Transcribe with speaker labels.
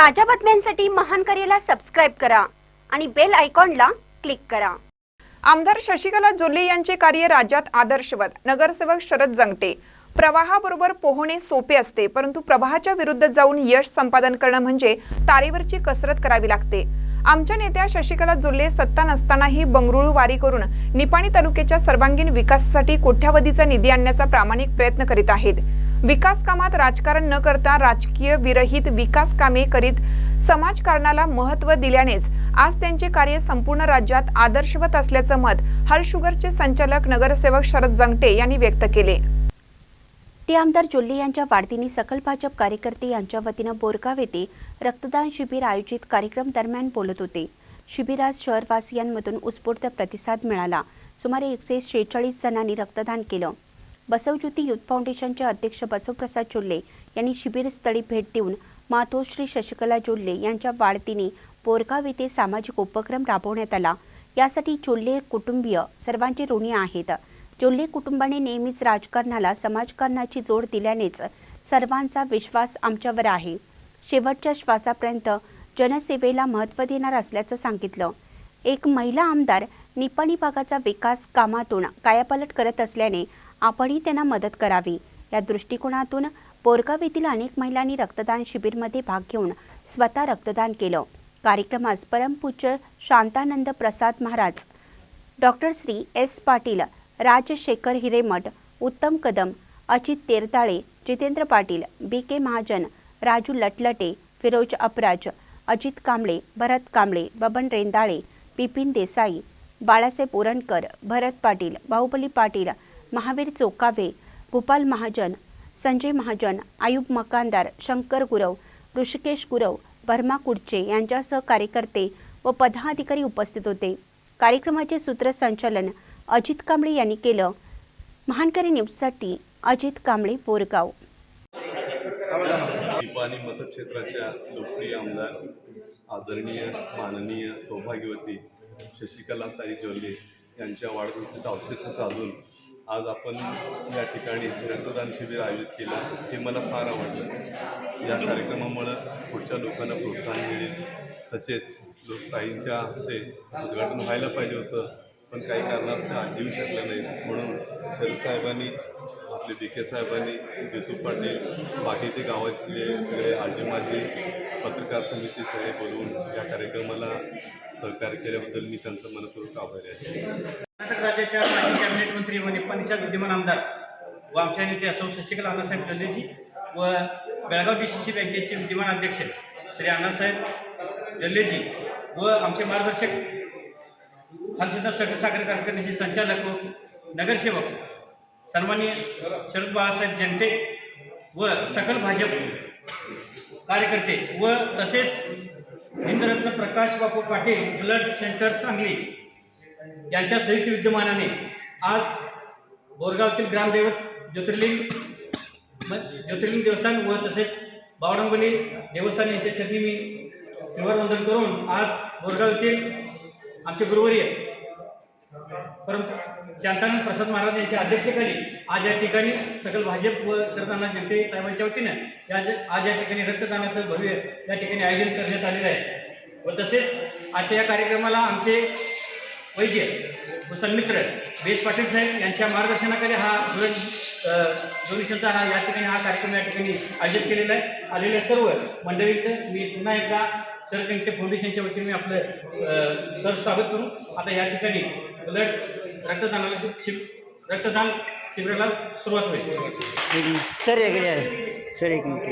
Speaker 1: ताज्या बातम्यांसाठी महान करेला सबस्क्राईब करा आणि बेल आयकॉनला क्लिक करा.
Speaker 2: आमदार शशिकला जोल्ले यांचे कार्य राज्यात आदर्शवत. नगरसेवक शरद जंगटे. प्रवाहाबरोबर पोहणे सोपे असते परंतु प्रवाहाच्या विरुद्ध जाऊन यश संपादन करणं म्हणजे तारेवरची कसरत करावी लागते. आमच्या नेत्या शशिकला जोल्ले सत्ता नसतानाही बंगळुरू वारी करून निपाणी तालुक्याच्या सर्वांगीण विकासासाठी कोट्यावधीचा निधी आणण्याचा प्रामाणिक प्रयत्न करीत आहेत. विकास कामात राजकारण न करता राजकीय विरहित विकास कामे करीत समाजकारणाला महत्त्व दिल्यानेच आज त्यांचे कार्य संपूर्ण राज्यात आदर्शवत असल्याचं मत हल शुगरचे संचालक नगरसेवक शरद जंगटे यांनी व्यक्त केले.
Speaker 1: ते आमदार जोल्ले यांच्या वाढदिनी सकल भाजप कार्यकर्ते यांच्या वतीनं बोरगाव येथे रक्तदान शिबिर आयोजित कार्यक्रम दरम्यान बोलत होते. शिबिरात शहरवासियांमधून उत्स्फूर्त प्रतिसाद मिळाला. सुमारे एकशे शेहेचाळीस जणांनी रक्तदान केलं. बसवज्योती युथ फाउंडेशनचे अध्यक्ष बसवप्रसाद जोल्ले यांनी शिबिरस्थळी भेट देऊन मातोश्री शशिकला जोल्ले यांच्या वाढतीने बोरगाव येथे सामाजिक उपक्रम राबवण्यात आला. यासाठी जोल्ले कुटुंबीय सर्वांचे ऋणी आहेत. जोल्ले कुटुंबाने नेहमीच राजकारणाला समाजकारणाची जोड दिल्यानेच सर्वांचा विश्वास आमच्यावर आहे. शेवटच्या श्वासापर्यंत जनसेवेला महत्त्व देणार असल्याचं सांगितलं. एक महिला आमदार निपाणी भागाचा विकास कामातून कायापालट करत असल्याने आपणही त्यांना मदत करावी. या दृष्टिकोनातून बोरगाव येथील अनेक महिलांनी रक्तदान शिबिरमध्ये भाग घेऊन स्वतः रक्तदान केलं. कार्यक्रमास परमपूज्य शांतानंद प्रसाद महाराज डॉक्टर श्री एस पाटील राजशेखर हिरेमठ उत्तम कदम अजित तेरताळे जितेंद्र पाटील बी के महाजन राजू लटलटे फिरोज अपराज अजित कांबळे भरत कांबळे बबन रेंदाळे बिपिन देसाई बाळासाहेब उरणकर भरत पाटील बाहुबली पाटील महावीर चोकावे गोपाल महाजन संजय महाजन आयुब मकानदार शंकर गुरव ऋषिकेश गुरव भरमा कुडचे यांच्यासह कार्यकर्ते व पदाधिकारी उपस्थित होते. कार्यक्रमाचे सूत्रसंचालन अजित कांबळे यांनी केलं. महानकरी न्यूजसाठी अजित कांबळे बोरगाव.
Speaker 3: निपाणी मतक्षेत्राच्या लोकप्रिय आमदार आदरणीय माननीय सौभाग्यवती शशिकला शशिकलाताई जोल्ले यांच्या वाढदिवसाचं औचित्य साधून आज आपण या ठिकाणी रक्तदान शिबिर आयोजित केलं. हे मला फार आवडलं. या कार्यक्रमामुळं पुढच्या लोकांना प्रोत्साहन मिळेल. तसेच लोक ताईंच्या हस्ते उद्घाटन व्हायला पाहिजे होतं. पण काही कारणास्तव येऊ शकलं नाही म्हणून शरद साहेबांनी आपले डी के साहेबांनी जितू पाटील बाकीचे गावातले सगळे आजी माजी पत्रकार समिती सगळे बोलवून या कार्यक्रमाला सहकार्य केल्याबद्दल मी त्यांचं मनपूर्वक आभारी आहे.
Speaker 4: कर्नाटक राज्याच्या माजी कॅबिनेट मंत्री व निपाणीच्या विद्यमान आमदार व आमच्या नेते असो शशिकला अण्णासाहेब जोल्लेजी व बेळगाव डी सी सी बँकेचे विद्यमान अध्यक्ष श्री अण्णासाहेब जोल्लेजी व आमचे मार्गदर्शक हलसिद्धार्थ सगळे साखर कारखान्याचे संचालक व नगरसेवक सन्माननीय शरद बाळासाहेब जनते व सकल भाजप कार्यकर्ते व तसेच हिंदरत्न प्रकाश बापू पाटील ब्लड सेंटर सांगली यांच्या संयुक्त विद्यमानाने आज बोरगावतील ग्रामदैवत ज्योतिर्लिंग म- ज्योतिर्लिंग देवस्थान व तसेच बावडंबली देवस्थान यांच्या चरणी मी त्रिवारवंदन करून आज बोरगाव येथील आमचे गुरुवर्य परंतु शांतानंद प्रसाद महाराज यांच्या अध्यक्षतेखाली आज या ठिकाणी सकल भाजप व शरदाना जनते साहेबांच्या वतीनं या आज या ठिकाणी रक्तदानाचं भव्य या ठिकाणी आयोजन करण्यात आलेलं आहे. व तसेच आजच्या या कार्यक्रमाला आमचे वैद्य व सन्मित्र बेस पाटील साहेब यांच्या मार्गदर्शनाखाली हा ब्लड डोनेशनचा हा या ठिकाणी हा कार्यक्रम या ठिकाणी आयोजित केलेला आहे. आलेल्या सर्व मंडळींचं मी पुन्हा एकदा सर जंगटे फाउंडेशनच्या वतीने मी आपलं सर स्वागत करू. आता या ठिकाणी ब्लड रक्तदानाला शि- शिब रक्तदान शिबिराला सुरुवात होईल.
Speaker 5: सर इकडे सर एक मिनिट